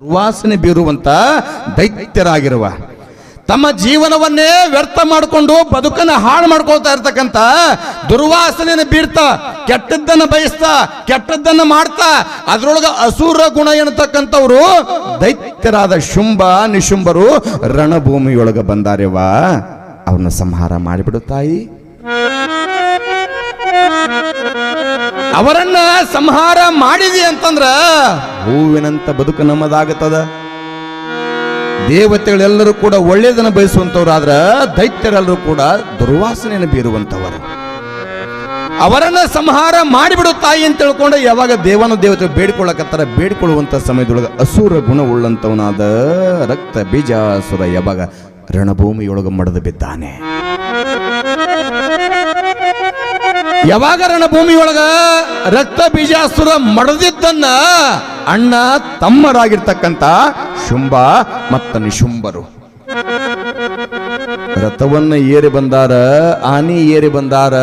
ವಾಸನೆ ಬೀರುವಂತ ದೈತ್ಯರಾಗಿರುವ ತಮ್ಮ ಜೀವನವನ್ನೇ ವ್ಯರ್ಥ ಮಾಡಿಕೊಂಡು ಬದುಕನ್ನ ಹಾಳು ಮಾಡ್ಕೊಳ್ತಾ ಇರತಕ್ಕಂತ ದುರ್ವಾಸನೆಯನ್ನು ಬೀರ್ತಾ, ಕೆಟ್ಟದ್ದನ್ನ ಬಯಸ್ತಾ, ಕೆಟ್ಟದ್ದನ್ನ ಮಾಡ್ತಾ, ಅದರೊಳಗೆ ಅಸುರ ಗುಣ ಎನ್ನತಕ್ಕಂಥವ್ರು ದೈತ್ಯರಾದ ಶುಂಭ, ನಿಶುಂಭರು ರಣಭೂಮಿಯೊಳಗ ಬಂದಾರೆವ ಅವನ್ನ ಸಂಹಾರ ಮಾಡಿಬಿಡು ತಾಯಿ. ಅವರನ್ನ ಸಂಹಾರ ಮಾಡಿದಿ ಅಂತಂದ್ರ ಹೂವಿನಂತ ಬದುಕು ನಮ್ಮದಾಗುತ್ತದ. ದೇವತೆಗಳೆಲ್ಲರೂ ಕೂಡ ಒಳ್ಳೆಯದನ್ನು ಬಯಸುವಂತವ್ರಾದ್ರ ದೈತ್ಯರೆಲ್ಲರೂ ಕೂಡ ದುರ್ವಾಸನೆಯನ್ನು ಬೀರುವಂತವರು. ಅವರನ್ನ ಸಂಹಾರ ಮಾಡಿಬಿಡು ತಾಯಿ ಅಂತ ತಿಳ್ಕೊಂಡು ಯಾವಾಗ ದೇವನ ದೇವತೆ ಬೇಡಿಕೊಳ್ಳಕತ್ತಾರ ಬೇಡಿಕೊಳ್ಳುವಂತ ಸಮಯದೊಳಗೆ ಅಸುರ ಗುಣವುಳ್ಳಂತವನಾದ ರಕ್ತ ಬೀಜಾಸುರ ಯಾವಾಗ ರಣಭೂಮಿಯೊಳಗೆ ಮಡದು ಬಿದ್ದಾನೆ. ಯಾವಾಗ ರಣಭೂಮಿಯೊಳಗ ರಕ್ತ ಬೀಜಾಸುರ ಮಡದಿದ್ದನ್ನ ಅಣ್ಣ ತಮ್ಮರಾಗಿರ್ತಕ್ಕಂಥ ಶುಂಭ ಮತ್ತ ನಿಶುಂಭರು. ರಥವನ್ನ ಏರಿ ಬಂದಾರ, ಆನಿ ಏರಿ ಬಂದಾರ,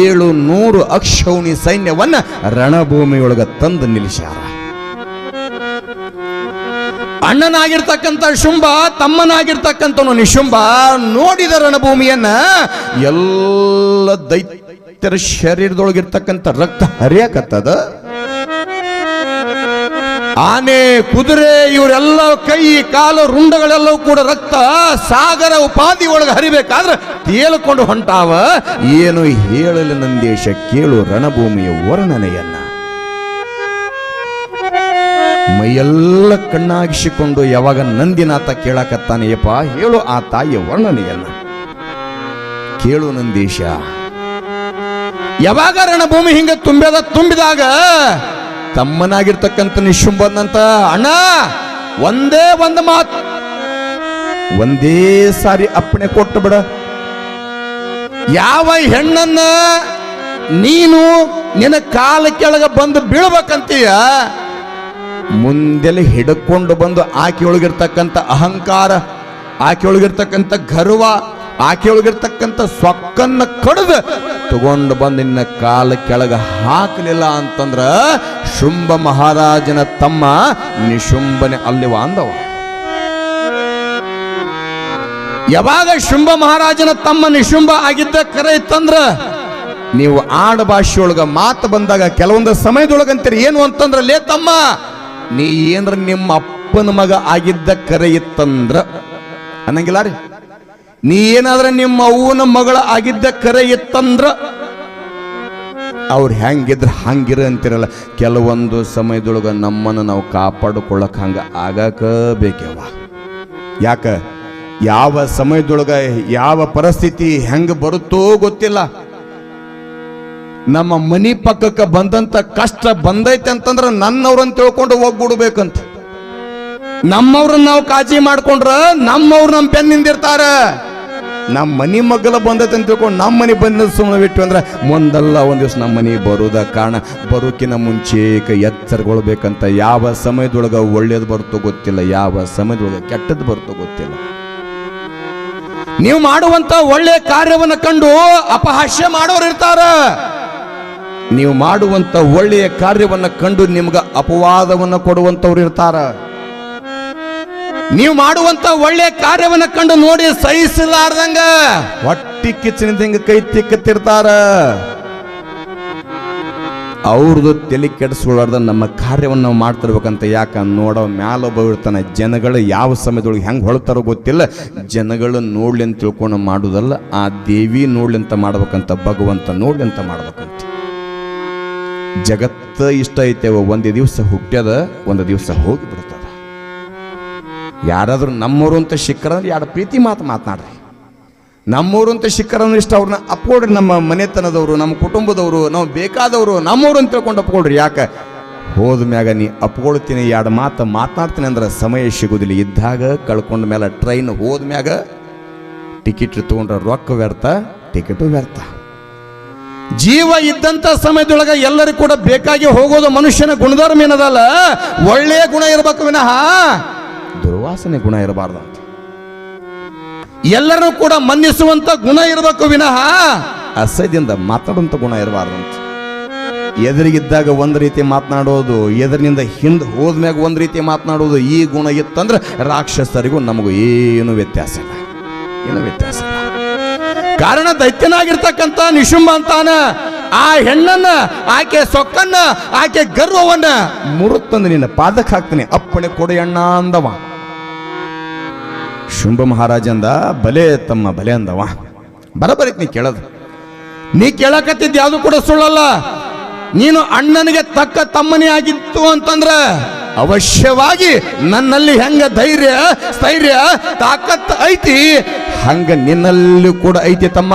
ಏಳು ನೂರು ಅಕ್ಷೌಣಿ ಸೈನ್ಯವನ್ನ ರಣಭೂಮಿಯೊಳಗ ತಂದು ನಿಲ್ಲಿಸ್ಯಾರ. ಅಣ್ಣನಾಗಿರ್ತಕ್ಕಂತ ಶುಂಭ ತಮ್ಮನಾಗಿರ್ತಕ್ಕಂಥವನು ನಿಶುಂಭ, ನೋಡಿದ ರಣಭೂಮಿಯನ್ನ ಎಲ್ಲ ದೈತ್ಯರ ಶರೀರದೊಳಗಿರ್ತಕ್ಕಂಥ ರಕ್ತ ಹರಿಯಕತ್ತದ. ಆನೆ, ಕುದುರೆ, ಇವರೆಲ್ಲ ಕೈ, ಕಾಲು, ರುಂಡಗಳೆಲ್ಲವೂ ಕೂಡ ರಕ್ತ ಸಾಗರ ಉಪಾಧಿ ಒಳಗೆ ಹರಿಬೇಕಾದ್ರೆ ತೇಲ್ಕೊಂಡು ಹೊಂಟಾವ. ಏನು ಹೇಳಲು ನಂದೇಶ ಕೇಳು ರಣಭೂಮಿಯ ವರ್ಣನೆಯನ್ನ. ಮೈಯೆಲ್ಲ ಕಣ್ಣಾಗಿಸಿಕೊಂಡು ಯಾವಾಗ ನಂದಿನಾಥ ಕೇಳಕತ್ತಾನೆಯಪ್ಪ, ಹೇಳು ಆ ತಾಯಿಯ ವರ್ಣನೆಯನ್ನ. ಕೇಳು ನಂದೀಶ ಯಾವಾಗ ರಣಭೂಮಿ ಹಿಂಗ ತುಂಬಿದ ತುಂಬಿದಾಗ ತಮ್ಮನಾಗಿರ್ತಕ್ಕಂಥ ನಿಶುಂಬನಂತ ಅಣ್ಣ, ಒಂದೇ ಒಂದು ಮಾತು. ಒಂದೇ ಸಾರಿ ಅಪ್ಪಣೆ ಕೊಟ್ಟು ಬಿಡ. ಯಾವ ಹೆಣ್ಣನ್ನ ನೀನು ನಿನ್ನ ಕಾಲ ಕೆಳಗ ಬಂದು ಬೀಳ್ಬೇಕಂತೀಯ? ಮುಂದೆಲೆ ಹಿಡ್ಕೊಂಡು ಬಂದು ಆಕೆಯೊಳಗಿರ್ತಕ್ಕಂಥ ಅಹಂಕಾರ ಆಕೆಯೊಳಗಿರ್ತಕ್ಕಂಥ ಗರ್ವ ಆಕೆಯೊಳಗಿರ್ತಕ್ಕಂಥ ಸೊಕ್ಕನ್ನ ಕಡ್ದು ತಗೊಂಡು ಬಂದು ನಿನ್ನ ಕಾಲ ಕೆಳಗೆ ಹಾಕಲಿಲ್ಲ ಅಂತಂದ್ರ ಶುಂಭ ಮಹಾರಾಜನ ತಮ್ಮ ನಿಶುಂಭನೆ ಅಲ್ಲಿವ ಅಂದವ. ಯಾವಾಗ ಶುಂಭ ಮಹಾರಾಜನ ತಮ್ಮ ನಿಶುಂಭ ಆಗಿದ್ದ ಕರೆ ಇತ್ತಂದ್ರ ನೀವು ಆಡ ಭಾಷೆಯೊಳಗ ಮಾತು ಬಂದಾಗ ಕೆಲವೊಂದು ಸಮಯದೊಳಗಂತೀರಿ, ಏನು ಅಂತಂದ್ರ, ಲೇ ತಮ್ಮ, ನೀ ಏನ್ರ ನಿಮ್ಮ ಅಪ್ಪನ ಮಗ ಆಗಿದ್ದ ಕರೆ ಇತ್ತಂದ್ರ. ಅನ್ನಂಗಿಲ್ಲ ರೀ? ನೀ ಏನಾದ್ರೆ ನಿಮ್ಮ ಅವ್ವನ ಮಗಳ ಆಗಿದ್ದ ಕರೆ ಇತ್ತಂದ್ರ ಅವ್ರು ಹೆಂಗಿದ್ರೆ ಹಂಗಿರ ಅಂತಿರಲ್ಲ. ಕೆಲವೊಂದು ಸಮಯದೊಳಗ ನಮ್ಮನ್ನು ನಾವು ಕಾಪಾಡಿಕೊಳ್ಳಕ್ ಹಂಗ ಆಗಕ ಬೇಕೇವ ಯಾಕ? ಯಾವ ಸಮಯದೊಳಗ ಯಾವ ಪರಿಸ್ಥಿತಿ ಹೆಂಗ ಬರುತ್ತೋ ಗೊತ್ತಿಲ್ಲ. ನಮ್ಮ ಮನಿ ಪಕ್ಕಕ್ಕೆ ಬಂದಂತ ಕಷ್ಟ ಬಂದೈತೆ ಅಂತಂದ್ರ ನನ್ನವ್ರನ್ನ ತಿಳ್ಕೊಂಡು ಹೋಗ್ಬಿಡ್ಬೇಕಂತ. ನಮ್ಮವ್ರನ್ನ ನಾವು ಕಾಜಿ ಮಾಡ್ಕೊಂಡ್ರ ನಮ್ಮವ್ರು ನಮ್ಮ ಬೆನ್ನಿಂದಿರ್ತಾರ ನಮ್ಮ ಮನೆ ಮಗ್ಗಲ ಬಂದೈತೆ ಅಂತ ತಿಳ್ಕೊಂಡು ನಮ್ಮ ಮನೆ ಬಂದ ಸುಮ್ಮನೆ ಬಿಟ್ಟು ಅಂದ್ರೆ ಮುಂದಲ್ಲ ಒಂದು ದಿವ್ಸ ನಮ್ಮ ಮನೆ ಬರೋದ ಕಾರಣ ಬರೋಕಿನ ಮುಂಚೆ ಎಚ್ಚರಗೊಳ್ಬೇಕಂತ ಯಾವ ಸಮಯದೊಳಗ ಒಳ್ಳೇದು ಬರುತ್ತೋ ಗೊತ್ತಿಲ್ಲ, ಯಾವ ಸಮಯದೊಳಗ ಕೆಟ್ಟದ್ದು ಬರುತ್ತೋ ಗೊತ್ತಿಲ್ಲ. ನೀವು ಮಾಡುವಂತ ಒಳ್ಳೆ ಕಾರ್ಯವನ್ನ ಕಂಡು ಅಪಹಾಸ್ಯ ಮಾಡೋರು ಇರ್ತಾರ. ನೀವು ಮಾಡುವಂತ ಒಳ್ಳೆಯ ಕಾರ್ಯವನ್ನ ಕಂಡು ನಿಮ್ಗ ಅಪವಾದವನ್ನ ಕೊಡುವಂಥವ್ರು ಇರ್ತಾರ. ನೀವು ಮಾಡುವಂತ ಒಳ್ಳೆಯ ಕಾರ್ಯವನ್ನ ಕಂಡು ನೋಡಿ ಸಹಿಸಲಾರ್ದಂಗ. ಹೊಟ್ಟಿ ಕಿಚ್ಚನಿಂದ ಕೈ ತಿಕ್ಕತ್ತಿರ್ತಾರ. ಅವ್ರದ್ದು ತಲೆ ಕೆಡಿಸ್ಕೊಳ್ಳಾರ್ದ ನಮ್ಮ ಕಾರ್ಯವನ್ನು ನಾವು ಮಾಡ್ತಿರ್ಬೇಕಂತ ಯಾಕೆ? ನೋಡೋ ಮ್ಯಾಲೊಬ್ಬ ಇರ್ತಾನೆ ಜನಗಳು ಯಾವ ಸಮಯದೊಳಗೆ ಹೆಂಗೆ ಹೊಳ್ತಾರೋ ಗೊತ್ತಿಲ್ಲ. ಜನಗಳು ನೋಡ್ಲಿ ಅಂತ ತಿಳ್ಕೊಂಡು ಮಾಡೋದಲ್ಲ ಆ ದೇವಿ ನೋಡ್ಲಿ ಅಂತ ಮಾಡ್ಬೇಕಂತ ಭಗವಂತ ನೋಡ್ಲಿ ಅಂತ ಮಾಡ್ಬೇಕಂತ. ಜಗತ್ತ ಇಷ್ಟ ಐತೆ ಒಂದು ದಿವಸ ಹುಟ್ಟ್ಯದ ಒಂದು ದಿವಸ ಹೋಗಿ ಯಾರಾದ್ರೂ ನಮ್ಮೂರು ಅಂತ ಸಿಕ್ಕರಂದ್ರೆ ಎರಡು ಪ್ರೀತಿ ಮಾತು ಮಾತನಾಡ್ರಿ. ನಮ್ಮೂರು ಅಂತ ಸಿಕ್ಕರಂದ್ರೆ ಇಷ್ಟ ಅವ್ರನ್ನ ಅಪ್ಕೊಡ್ರಿ ನಮ್ಮ ಮನೆತನದವರು, ನಮ್ಮ ಕುಟುಂಬದವರು, ನಾವು ಬೇಕಾದವರು ನಮ್ಮೂರು ಅಂತ ತಿಳ್ಕೊಂಡು ಅಪ್ಕೊಡ್ರಿ ಯಾಕೆ? ಹೋದ ಮ್ಯಾಗ ನೀ ಅಪ್ಕೊಳ್ತೀನಿ ಎರಡು ಮಾತು ಮಾತನಾಡ್ತೀನಿ ಅಂದ್ರೆ ಸಮಯ ಸಿಗೋದಿಲ್ಲ. ಇದ್ದಾಗ ಕಳ್ಕೊಂಡ ಮೇಲೆ ಟ್ರೈನ್ ಹೋದ ಮ್ಯಾಗ ಟಿಕೆಟ್ ತೊಗೊಂಡ್ರೆ ರೊಕ್ಕ ವ್ಯರ್ಥ, ಟಿಕೆಟು ವ್ಯರ್ಥ. ಜೀವ ಇದ್ದಂತ ಸಮಯದೊಳಗೆ ಎಲ್ಲರಿಗೂ ಕೂಡ ಬೇಕಾಗಿ ಹೋಗೋದು ಮನುಷ್ಯನ ಗುಣಧರ್ಮ ಏನದಲ್ಲ? ಒಳ್ಳೆಯ ಗುಣ ಇರಬೇಕು ವಿನಃ. ದುರ್ವಾಸನೆ ಗುಣ ಇರಬಾರ್ದು ಅಂತ ಎಲ್ಲರೂ ಕೂಡ ಮನ್ನಿಸುವಂತ ಗುಣ ಇರಬೇಕು ವಿನಃ ಅಸಹ್ಯದಿಂದ ಮಾತಾಡುವಂತ ಗುಣ ಇರಬಾರ್ದಂತ. ಎದುರಿಗಿದ್ದಾಗ ಒಂದು ರೀತಿ ಮಾತನಾಡೋದು ಎದುರಿನಿಂದ ಹಿಂದೆ ಹೋದ್ಮ್ಯಾಗ ಒಂದು ರೀತಿ ಮಾತನಾಡೋದು ಈ ಗುಣ ಇತ್ತಂದ್ರೆ ರಾಕ್ಷಸರಿಗೂ ನಮಗೂ ಏನು ವ್ಯತ್ಯಾಸ ಇಲ್ಲ. ಏನು ವ್ಯತ್ಯಾಸ ಇಲ್ಲ. ಕಾರಣ ದೈತ್ಯನಾಗಿರ್ತಕ್ಕಂಥ ನಿಶುಂಬ ಅಂತಾನ ಆ ಹೆಣ್ಣನ್ನ, ಆಕೆ ಸೊಕ್ಕನ್ನ, ಆಕೆ ಗರ್ವವನ್ನ ಮುರುತ್ತಂದು ನಿನ್ನ ಪಾದಕ್ಕೆ ಹಾಕ್ತಾನೆ. ಅಪ್ಪಣೆ ಕೊಡೆಯಣ್ಣ ಅಂದವ. ಶುಂಭ ಮಹಾರಾಜಂದ ಬಲೆ ತಮ್ಮ ಬಲೆ ಅಂದವ. ಬರಬರಿತ್ ನೀ ಕೇಳದು. ನೀ ಕೇಳಕತ್ತಿದ್ದ ಯಾವುದು ಕೂಡ ಸುಳ್ಳಲ್ಲ. ನೀನು ಅಣ್ಣನಿಗೆ ತಕ್ಕ ತಮ್ಮನೇ ಆಗಿತ್ತು ಅಂತಂದ್ರ ಅವಶ್ಯವಾಗಿ ನನ್ನಲ್ಲಿ ಹೆಂಗ ಧೈರ್ಯ, ಸ್ಥೈರ್ಯ, ತಾಕತ್ ಐತಿ. ಹಂಗ ನಿನ್ನಲ್ಲಿ ಕೂಡ ಐತಿ ತಮ್ಮ.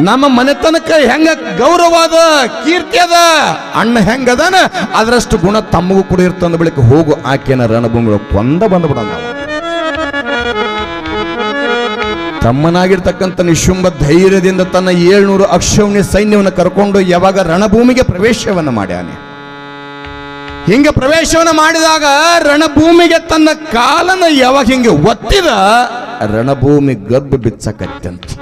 ನಮ್ಮ ಮನೆತನಕ ಹೆಂಗ ಗೌರವ ಅದ ಕೀರ್ತಿ ಅದ? ಅಣ್ಣ ಹೆಂಗದಾನ ಅದರಷ್ಟು ಗುಣ ತಮ್ಮಗೂ ಕೂಡ ಇರ್ತಂದ ಬಳಿಕ ಹೋಗು, ಆಕೆನ ರಣಭೂಮಿ ಕೊಂದ ಬಂದ್ಬಿಡ ತಮ್ಮನಾಗಿರ್ತಕ್ಕಂಥ ನಿಶುಂಬ ಧೈರ್ಯದಿಂದ ತನ್ನ ಏಳ್ನೂರು ಅಕ್ಷೌಣ್ಯ ಸೈನ್ಯವನ್ನು ಕರ್ಕೊಂಡು ಯಾವಾಗ ರಣಭೂಮಿಗೆ ಪ್ರವೇಶವನ್ನ ಮಾಡ್ಯಾನೆ. ಹಿಂಗೆ ಪ್ರವೇಶವನ್ನ ಮಾಡಿದಾಗ ರಣಭೂಮಿಗೆ ತನ್ನ ಕಾಲನ ಯಾವಾಗ ಹಿಂಗೆ ಒತ್ತಿದ, ರಣಭೂಮಿ ಗಬ್ಬು ಬಿಚ್ಚಕತ್ತಂತ.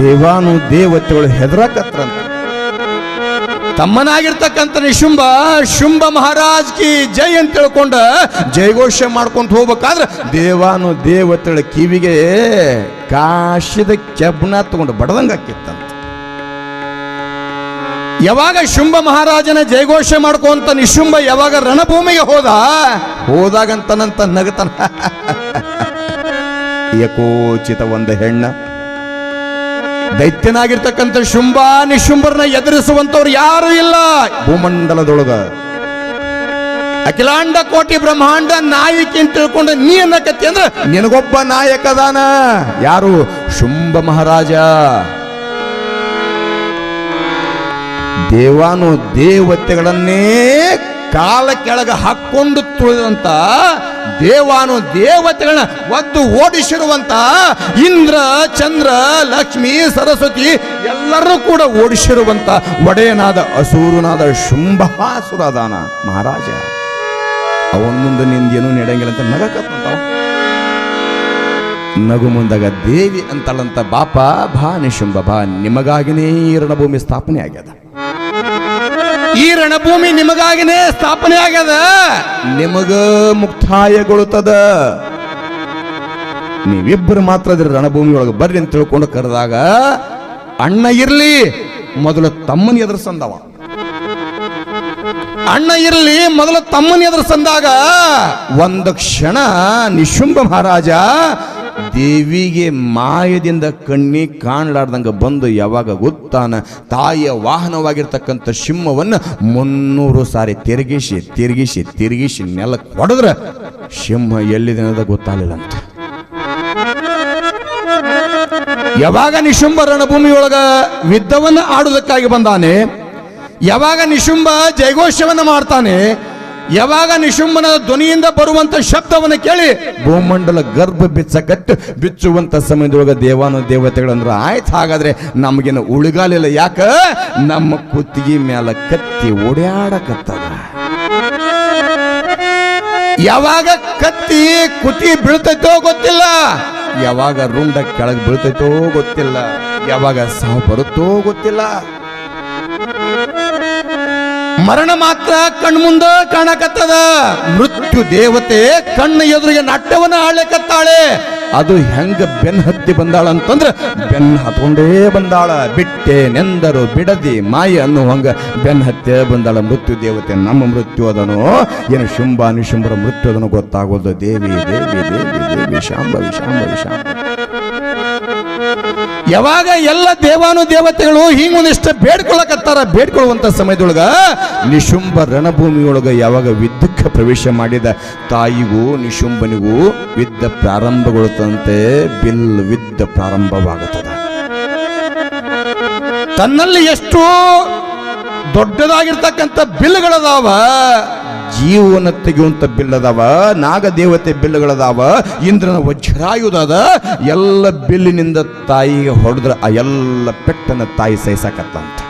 ದೇವಾನು ದೇವತೆಗಳು ಹೆದರಾಕತ್ರಂತ ತಮ್ಮನಾಗಿರ್ತಕ್ಕಂಥ ನಿಶುಂಭ, ಶುಂಭ ಮಹಾರಾಜ್ ಕಿ ಜೈ ಅಂತ ತಿಳ್ಕೊಂಡ ಜೈಘೋಷ ಮಾಡ್ಕೊಂತ ಹೋಗ್ಬೇಕಾದ್ರೆ ದೇವಾನು ದೇವತೆಗಳ ಕಿವಿಗೆ ಕಾಶಿದ ಕೆಬ್ಬನ ತಗೊಂಡು ಬಡದಂಗ ಹಾಕಿತ್ತಂತ. ಯಾವಾಗ ಶುಂಭ ಮಹಾರಾಜನ ಜಯಘೋಷ ಮಾಡ್ಕೊಂತ ನಿಶುಂಭ ಯಾವಾಗ ರಣಭೂಮಿಗೆ ಹೋದ? ಹೋದಾಗಂತನಂತ ನಗತನ. ಏಕೋಚಿತ ಒಂದು ಹೆಣ್ಣ ದೈತ್ಯನಾಗಿರ್ತಕ್ಕಂಥ ಶುಂಭ ನಿಶುಂಭರನ್ನ ಎದುರಿಸುವಂತವ್ರು ಯಾರು ಇಲ್ಲ. ಭೂಮಂಡಲದೊಳಗ. ಅಖಿಲಾಂಡ ಕೋಟಿ ಬ್ರಹ್ಮಾಂಡ ನಾಯಕಿ ಅಂತ ತಿಳ್ಕೊಂಡು ನೀ ಅನ್ನಕತ್ತಿ ಅಂದ್ರೆ ನಿನಗೊಬ್ಬ ನಾಯಕದಾನ ಯಾರು? ಶುಂಭ ಮಹಾರಾಜ. ದೇವಾನು ದೇವತೆಗಳನ್ನೇ ಕಾಲ ಕೆಳಗೆ ಹಾಕೊಂಡು ತುಳಿದಂತ ದೇವಾನು ದೇವತೆಗಳನ್ನ ಒದ್ದು ಓಡಿಸಿರುವಂತ ಇಂದ್ರ, ಚಂದ್ರ, ಲಕ್ಷ್ಮಿ, ಸರಸ್ವತಿ ಎಲ್ಲರೂ ಕೂಡ ಓಡಿಸಿರುವಂತ ಒಡೆಯನಾದ ಅಸೂರನಾದ ಶುಂಭಾಸುರದಾನ ಮಹಾರಾಜ. ಅವನ ಮುಂದೆ ನಿಂದೇನು ನಡೆಯಂಗಿಲ್ಲ ಅಂತ ನಗಕತ್ತಂತಾವ. ನಗು ಮುಂದಾಗ ದೇವಿ ಅಂತಳಂತ ಬಾಪ ಭಾನಿ ನಿಶುಂಭ ಬಾ ನಿಮಗಾಗಿನೇ ಈ ರಣಭೂಮಿ ಸ್ಥಾಪನೆ ಆಗ್ಯದ ಈ ರಣಭೂಮಿ ನಿಮಗಾಗಿನೇ ಸ್ಥಾಪನೆ ಆಗ್ಯದ. ನಿಮಗ ಮುಕ್ತಾಯಗೊಳ್ಳುತ್ತದ. ನೀವಿಬ್ಬರು ಮಾತ್ರ ಅದ್ರ ರಣಭೂಮಿ ಒಳಗೆ ಬರ್ರಿ ಅಂತ ತಿಳ್ಕೊಂಡು ಕರೆದಾಗ ಅಣ್ಣ ಇರ್ಲಿ ಮೊದಲು ತಮ್ಮನ ಎದುರಿಸಂದವ. ಅಣ್ಣ ಇರಲಿ ಮೊದಲು ತಮ್ಮನ ಎದುರಿಸಂದಾಗ. ಒಂದು ಕ್ಷಣ ನಿಶುಂಭ ಮಹಾರಾಜ ದೇವಿಗೆ ಮಾಯದಿಂದ ಕಣ್ಣಿ ಕಾಣಲಾರ್ದಂಗ ಬಂದು ಯಾವಾಗ ಗೊತ್ತಾನ? ತಾಯಿಯ ವಾಹನವಾಗಿರ್ತಕ್ಕಂಥ ಸಿಂಹವನ್ನು ಮುನ್ನೂರು ಸಾರಿ ತಿರುಗಿಸಿ ತಿರುಗಿಸಿ ತಿರುಗಿಸಿ ನೆಲ ಹೊಡೆದ್ರೆ ಸಿಂಹ ಎಲ್ಲಿದೆ ಅನ್ನೋದು ಗೊತ್ತಾಗಲಿಲ್ಲ ಅಂತ ಯಾವಾಗ ನಿಶುಂಭ ರಣಭೂಮಿಯೊಳಗ ಯುದ್ಧವನ್ನು ಆಡುವುದಕ್ಕಾಗಿ ಬಂದಾನೆ, ಯಾವಾಗ ನಿಶುಂಭ ಜಯಘೋಷವನ್ನು ಮಾಡ್ತಾನೆ ಯಾವಾಗ ನಿಶುಂಬನ ಧ್ವನಿಯಿಂದ ಬರುವಂತ ಶಬ್ದವನ್ನು ಕೇಳಿ ಭೂಮಂಡಲ ಗರ್ಭ ಬಿಚ್ಚಕಟ್ಟು ಬಿಚ್ಚುವಂತ ಸಮಯದೊಳಗೆ ದೇವಾನು ದೇವತೆಗಳಂದ್ರೆ ಆಯ್ತು. ಹಾಗಾದ್ರೆ ನಮಗೇನು ಉಳಿಗಾಲಿಲ್ಲ ಯಾಕ? ನಮ್ಮ ಕುತ್ತಿಗೆ ಮ್ಯಾಲ ಕತ್ತಿ ಓಡ್ಯಾಡಕತ್ತದ. ಯಾವಾಗ ಕತ್ತಿ ಕುತಿ ಬೀಳ್ತೈತೋ ಗೊತ್ತಿಲ್ಲ. ಯಾವಾಗ ರುಂಡ ಕೆಳಗೆ ಬೀಳ್ತೈತೋ ಗೊತ್ತಿಲ್ಲ. ಯಾವಾಗ ಸಾವು ಬರುತ್ತೋ ಗೊತ್ತಿಲ್ಲ. ಮರಣ ಮಾತ್ರ ಕಣ್ಮುಂದ ಕಾಣಕತ್ತದ. ಮೃತ್ಯು ದೇವತೆ ಕಣ್ಣ ಎದುರಿಗೆ ನಾಟ್ಯವನ್ನ ಆಳ್ಲಿಕತ್ತಾಳೆ ಅದು ಹೆಂಗ ಬೆನ್ ಹತ್ತಿ ಬಂದಾಳ ಅಂತಂದ್ರ ಬೆನ್ ಹತ್ಕೊಂಡೇ ಬಂದಾಳ. ಬಿಟ್ಟೆ ನೆಂದರು ಬಿಡದಿ ಮಾಯ ಅನ್ನುವಂಗ ಬೆನ್ ಹತ್ತೆ ಬಂದಾಳ. ಮೃತ್ಯು ದೇವತೆ ನಮ್ಮ ಮೃತ್ಯು ಅದನೋ? ಏನು ಶುಂಭ ನಿಶುಂಭರ ಮೃತ್ಯು ಅದನ್ನು ಗೊತ್ತಾಗೋದು? ದೇವಿ ದೇವಿ ದೇವಿ ದೇವಿ, ಶಾಂಭವಿ ಶಾಂಭವಿ ಶಾಂಭ ಯಾವಾಗ ಎಲ್ಲ ದೇವಾನು ದೇವತೆಗಳು ಹಿಂಗೊಂದಿಷ್ಟು ಬೇಡ್ಕೊಳಕತ್ತಾರ ಬೇಡ್ಕೊಳ್ಳುವಂತ ಸಮಯದೊಳಗ ನಿಶುಂಭ ರಣಭೂಮಿಯೊಳಗ ಯಾವಾಗ ವಿದ್ಯುಕ್ಕೆ ಪ್ರವೇಶ ಮಾಡಿದ ತಾಯಿಗೂ ನಿಶುಂಬನಿಗೂ ವಿದ್ಯ ಪ್ರಾರಂಭಗೊಳ್ಳುತ್ತಂತೆ, ಬಿಲ್ ವಿದ್ಯ ಪ್ರಾರಂಭವಾಗುತ್ತದೆ. ತನ್ನಲ್ಲಿ ಎಷ್ಟು ದೊಡ್ಡದಾಗಿರ್ತಕ್ಕಂಥ ಬಿಲ್ಗಳದಾವ. ಜೀವನ ತೆಗೆಯುವಂಥ ಬಿಲ್ಲದವ, ನಾಗದೇವತೆ ಬಿಲ್ಲುಗಳದಾವ, ಇಂದ್ರನ ವಜ್ರಾಯುಧದ ಎಲ್ಲ ಬಿಲ್ಲಿನಿಂದ ತಾಯಿಗೆ ಹೊಡೆದ್ರೆ ಆ ಎಲ್ಲ ಪೆಟ್ಟನ ತಾಯಿ ಸಹಿಸಾಕತ್ತಂತ.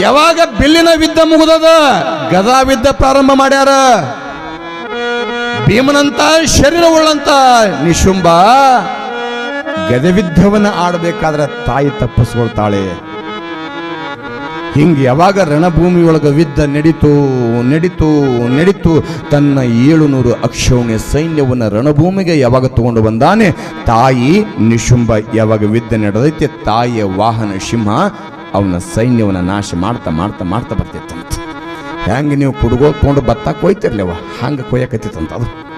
ಯಾವಾಗ ಬಿಲ್ಲಿನ ವಿದ್ದ ಮುಗಿದದ? ಗದಾ ವಿದ್ಯೆ ಪ್ರಾರಂಭ ಮಾಡ್ಯಾರ? ಭೀಮನಂತ ಶರೀರವುಳ್ಳಂತ ನಿಶುಂಬ ಗದವಿದ್ಯವನ್ನ ಆಡಬೇಕಾದ್ರೆ ತಾಯಿ ತಪ್ಪಿಸ್ಕೊಳ್ತಾಳೆ. ಹಿಂಗೆ ಯಾವಾಗ ರಣಭೂಮಿಯೊಳಗೆ ವಿದ್ದ ನಡೀತು ನಡೀತು ನಡೀತು ತನ್ನ ಏಳುನೂರು ಅಕ್ಷೌಣ್ಯ ಸೈನ್ಯವನ್ನು ರಣಭೂಮಿಗೆ ಯಾವಾಗ ತಗೊಂಡು ಬಂದಾನೆ? ತಾಯಿ ನಿಶುಂಬ ಯಾವಾಗ ವಿದ್ದ ನಡೆದೈತೆ? ತಾಯಿಯ ವಾಹನ ಸಿಂಹ ಅವನ ಸೈನ್ಯವನ್ನು ನಾಶ ಮಾಡ್ತಾ ಮಾಡ್ತಾ ಮಾಡ್ತಾ ಬರ್ತಿತ್ತಂತ. ಹೆಂಗೆ ನೀವು ಕುಡುಗೋ ತೊಗೊಂಡು ಭತ್ತ ಕೊಯ್ತಿರ್ಲಿವ? ಹಂಗೆ ಕೊಯ್ಯಕತ್ತಿತ್ತಂತ ಅದು?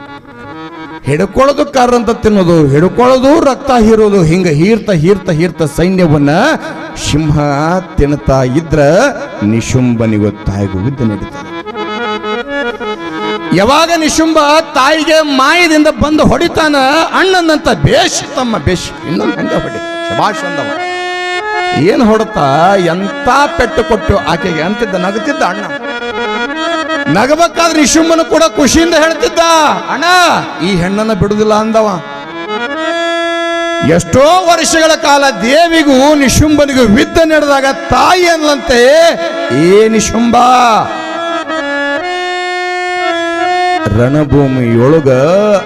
ಹಿಡ್ಕೊಳ್ಳೋದು ಕಾರ್ ಅಂತ ತಿನ್ನೋದು, ಹಿಡ್ಕೊಳ್ಳೋದು ರಕ್ತ ಹೀರೋದು, ಹಿಂಗೆ ಹೀರ್ತ ಹೀರ್ತ ಹೀರ್ತ ಸೈನ್ಯವನ್ನ ಸಿಂಹ ತಿನ್ನುತ್ತಾ ಇದ್ರ ನಿಶುಂಬನಿಗೂ ತಾಯಿಗೂ ಯುದ್ಧ ಯಾವಾಗ ನಿಶುಂಬ ತಾಯಿಗೆ ಮಾಯದಿಂದ ಬಂದು ಹೊಡಿತಾನ ಅಣ್ಣನಂತ ಬೇಷ್, ತಮ್ಮ ಬೇಷ್, ಇನ್ನೊಂದು ಹಂಗ ಹೊಡಿ, ಶಬಾಷ್ ಅಂದವ ಏನು ಹೊಡುತ್ತಾ ಎಂತ ಪೆಟ್ಟು ಕೊಟ್ಟು ಆಕೆಗೆ ಅಂತಿದ್ದ, ನಗುತ್ತಿದ್ದ ಅಣ್ಣ. ನಗಬೇಕಾದ್ರೆ ನಿಶುಂಬನು ಕೂಡ ಖುಷಿಯಿಂದ ಹೇಳ್ತಿದ್ದ, ಅಣ್ಣ, ಈ ಹೆಣ್ಣನ್ನ ಬಿಡುದಿಲ್ಲ ಅಂದವ. ಎಷ್ಟೋ ವರ್ಷಗಳ ಕಾಲ ದೇವಿಗೂ ನಿಶುಂಬನಿಗೂ ವಿದ್ದ ನಡೆದಾಗ ತಾಯಿ ಅನ್ನಂತೆ ಏ ನಿಶುಂಬ ರಣಭೂಮಿಯೊಳಗ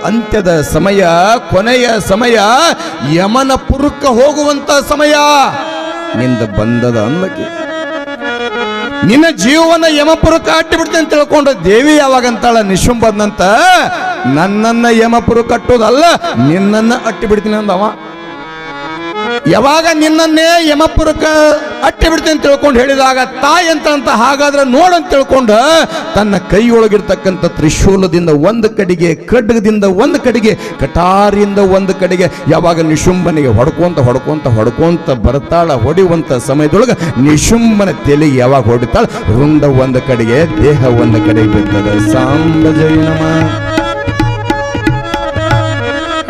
ಅಂತ್ಯದ ಸಮಯ, ಕೊನೆಯ ಸಮಯ, ಯಮನ ಪುರುಕ ಹೋಗುವಂತ ಸಮಯ, ನಿಂದ ಬಂದದ ಅನ್ಲಕ್ಕೆ ನಿನ್ನ ಜೀವನ ಯಮಪುರಕ್ಕೆ ಅಟ್ಟಿ ಬಿಡ್ತೀನಿ ಅಂತ ತಿಳ್ಕೊಂಡು ದೇವಿ ಯಾವಾಗಂತಾಳ ನಿಶುಂಬದ್ನಂತ ನನ್ನನ್ನ ಯಮಪುರ ಕಟ್ಟೋದಲ್ಲ ನಿನ್ನನ್ನ ಅಟ್ಟಿ ಬಿಡ್ತೀನಿ ಅಂದವ. ಯಾವಾಗ ನಿನ್ನನ್ನೇ ಯಮಪುರಕ ಅಟ್ಟಿ ಬಿಡ್ತೀನಿ ತಿಳ್ಕೊಂಡು ಹೇಳಿದಾಗ ತಾಯಿ ಅಂತ ಹಾಗಾದ್ರೆ ನೋಡಂತ ತಿಳ್ಕೊಂಡು ತನ್ನ ಕೈಯೊಳಗಿರ್ತಕ್ಕಂಥ ತ್ರಿಶೂಲದಿಂದ ಒಂದು ಕಡೆಗೆ ಖಡ್ಗದಿಂದ ಒಂದು ಕಡೆಗೆ, ಕಟಾರಿಯಿಂದ ಒಂದು ಕಡೆಗೆ, ಯಾವಾಗ ನಿಶುಂಬನಿಗೆ ಹೊಡ್ಕೊಂತ ಹೊಡ್ಕೊಂತ ಹೊಡ್ಕೊಂತ ಬರ್ತಾಳ ಹೊಡೆಯುವಂತ ಸಮಯದೊಳಗೆ ನಿಶುಂಬನ ತಲೆಗೆ ಯಾವಾಗ ಹೊಡಿತಾಳ? ವೃಂದ ಒಂದು ಕಡೆಗೆ, ದೇಹ ಒಂದು ಕಡೆಗೆ ಬಿಡ್ತದೆ ಸಾಂಬ ಜೈ ನಮಃ.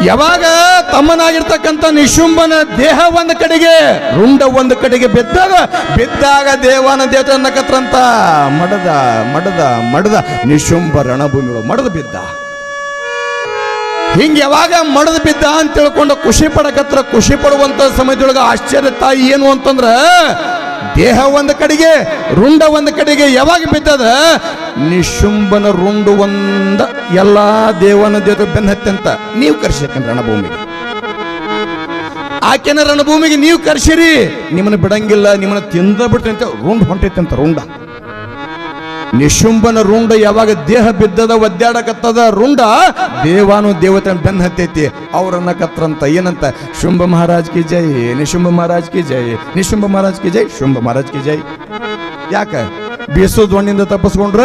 ಯಾವಾಗ ತಮ್ಮನಾಗಿರ್ತಕ್ಕಂಥ ನಿಶುಂಬನ ದೇಹ ಒಂದು ಕಡೆಗೆ, ರುಂಡ ಒಂದು ಕಡೆಗೆ ಬಿದ್ದಾಗ ಬಿದ್ದಾಗ ದೇವನ ದೇವತೆ ಅನ್ನಕತ್ರಂತ ಮಡದ ಮಡದ ಮಡದ ನಿಶುಂಬ ರಣಭೂಮಿಗಳು ಮಡದ ಬಿದ್ದ. ಹಿಂಗೆ ಯಾವಾಗ ಮಡದ ಬಿದ್ದ ಅಂತ ತಿಳ್ಕೊಂಡು ಖುಷಿ ಪಡಕತ್ರ ಖುಷಿ ಪಡುವಂತ ಸಮಯದೊಳಗೆ ಆಶ್ಚರ್ಯ ತಾಯಿ ಏನು ಅಂತಂದ್ರ, ದೇಹ ಒಂದು ಕಡೆಗೆ, ರುಂಡ ಒಂದು ಕಡೆಗೆ ಯಾವಾಗ ಬಿದ್ದದ? ನಿಶುಂಬನ ರುಂಡು ಒಂದ ಎಲ್ಲಾ ದೇವನ ದೇವತೆ ಬೆನ್ನ ಹತ್ತಂತ ನೀವು ಕರ್ಸಕಂದ್ರೆ ರಣಭೂಮಿಗೆ. ಆಕೆನ ರಣಭೂಮಿಗೆ ನೀವು ಕರ್ಸಿರಿ, ನಿಮ್ಮನ್ನು ಬಿಡಂಗಿಲ್ಲ, ನಿಮ್ಮನ್ನ ತಿಂದ ಬಿಡ್ತಂತ, ರುಂಡ್ ಹೊಂಟೈತಂತ ರುಂಡ. ನಿಶುಂಬನ ರುಂಡ ಯಾವಾಗ ದೇಹ ಬಿದ್ದದ, ಒದ್ದಾಡಕತ್ತದ ರುಂಡ ದೇವಾನು ದೇವತೆ ಬೆನ್ನ ಹತ್ತೈತಿ. ಅವ್ರನ್ನ ಕತ್ರಂತ ಏನಂತ? ಶುಂಭ ಮಹಾರಾಜ್ ಕಿ ಜೈ, ನಿಶುಂಭ ಮಹಾರಾಜ್ ಕಿ ಜೈ, ನಿಶುಂಭ ಮಹಾರಾಜ್ ಕಿ ಜೈ, ಶುಂಭ ಮಹಾರಾಜ್ ಕಿ ಜೈ. ಯಾಕ? ಬೀಸೋ ದೊಣ್ಣಿಂದ ತಪ್ಪಿಸ್ಕೊಂಡ್ರ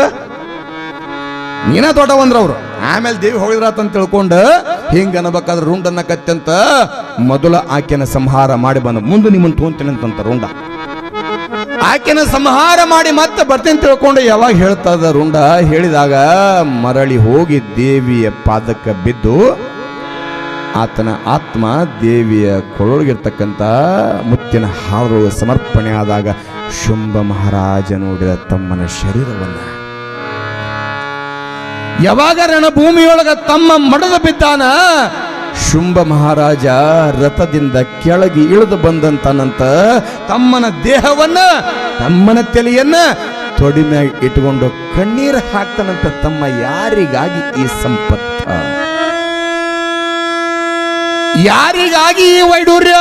ನೀನ ದೊಡ್ಡವಂದ್ರ ಅವ್ರು ಆಮೇಲೆ ದೇವಿ ಹೋಗಿದ್ರಾತಂತ ತಿಳ್ಕೊಂಡು, ಹಿಂಗ ಅನ್ಬೇಕಾದ್ರೆ ರುಂಡನ್ನ ಕತ್ತಂತ ಮೊದಲ ಆಕೆನ ಸಂಹಾರ ಮಾಡಿ ಬಂದ, ಮುಂದೆ ನಿಮ್ಮನ್ನು ತೋಂತೇನೆ ಅಂತಂತ ರುಂಡ. ಆಕೆನ ಸಂಹಾರ ಮಾಡಿ ಮತ್ತೆ ಬರ್ತೀನಿ ತಿಳ್ಕೊಂಡು ಯಾವಾಗ ಹೇಳ್ತದ ರುಂಡ? ಹೇಳಿದಾಗ ಮರಳಿ ಹೋಗಿ ದೇವಿಯ ಪಾದಕ್ಕೆ ಬಿದ್ದು, ಆತನ ಆತ್ಮ ದೇವಿಯ ಕೊಳೊಳಗಿರ್ತಕ್ಕಂಥ ಮುತ್ತಿನ ಹಾವು ಸಮರ್ಪಣೆ ಆದಾಗ ಶುಂಭ ಮಹಾರಾಜ ನೋಡಿದ ತಮ್ಮನ ಶರೀರವನ್ನ ಯಾವಾಗ ರಣಭೂಮಿಯೊಳಗ ತಮ್ಮ ಮಡದ ಬಿದ್ದಾನ? ಶುಂಭ ಮಹಾರಾಜ ರಥದಿಂದ ಕೆಳಗೆ ಇಳಿದು ಬಂದಂತನಂತ ತಮ್ಮನ ದೇಹವನ್ನ, ತಮ್ಮನ ತಲೆಯನ್ನ ತೊಡಿ ಮ್ಯಾಗ ಇಟ್ಕೊಂಡು ಕಣ್ಣೀರು ಹಾಕ್ತಾನಂತ ತಮ್ಮ ಯಾರಿಗಾಗಿ ಈ ಸಂಪತ್ತ? ಯಾರಿಗಾಗಿ ಈ ವೈಡೂರ್ಯ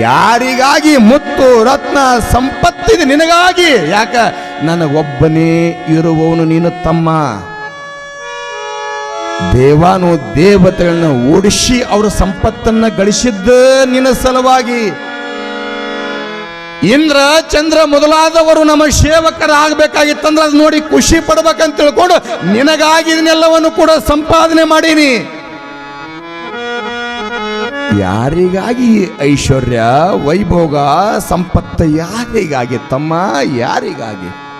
ಯಾರಿಗಾಗಿ ಮುತ್ತು ರತ್ನ ಸಂಪತ್ತಿದೆ ನಿನಗಾಗಿ? ಯಾಕ? ನನಗೊಬ್ಬನೇ ಇರುವವನು ನೀನು ತಮ್ಮ ದೇವಾನು ದೇವತೆಗಳನ್ನ ಓಡಿಸಿ ಅವರ ಸಂಪತ್ತನ್ನ ಗಳಿಸಿದ್ದ ನಿನ್ನ ಸಲುವಾಗಿ. ಇಂದ್ರ, ಚಂದ್ರ ಮೊದಲಾದವರು ನಮ್ಮ ಸೇವಕರಾಗಬೇಕಾಗಿತ್ತಂದ್ರೆ ಅದು ನೋಡಿ ಖುಷಿ ಪಡ್ಬೇಕಂತ ತಿಳ್ಕೊಂಡು ನಿನಗಾಗಿ ಇದನ್ನೆಲ್ಲವನ್ನು ಕೂಡ ಸಂಪಾದನೆ ಮಾಡೀನಿ. ಯಾರಿಗಾಗಿ ಐಶ್ವರ್ಯ ವೈಭೋಗ ಸಂಪತ್ತು ಯಾರಿಗಾಗಿ ತಮ್ಮ ಯಾರಿಗಾಗಿ?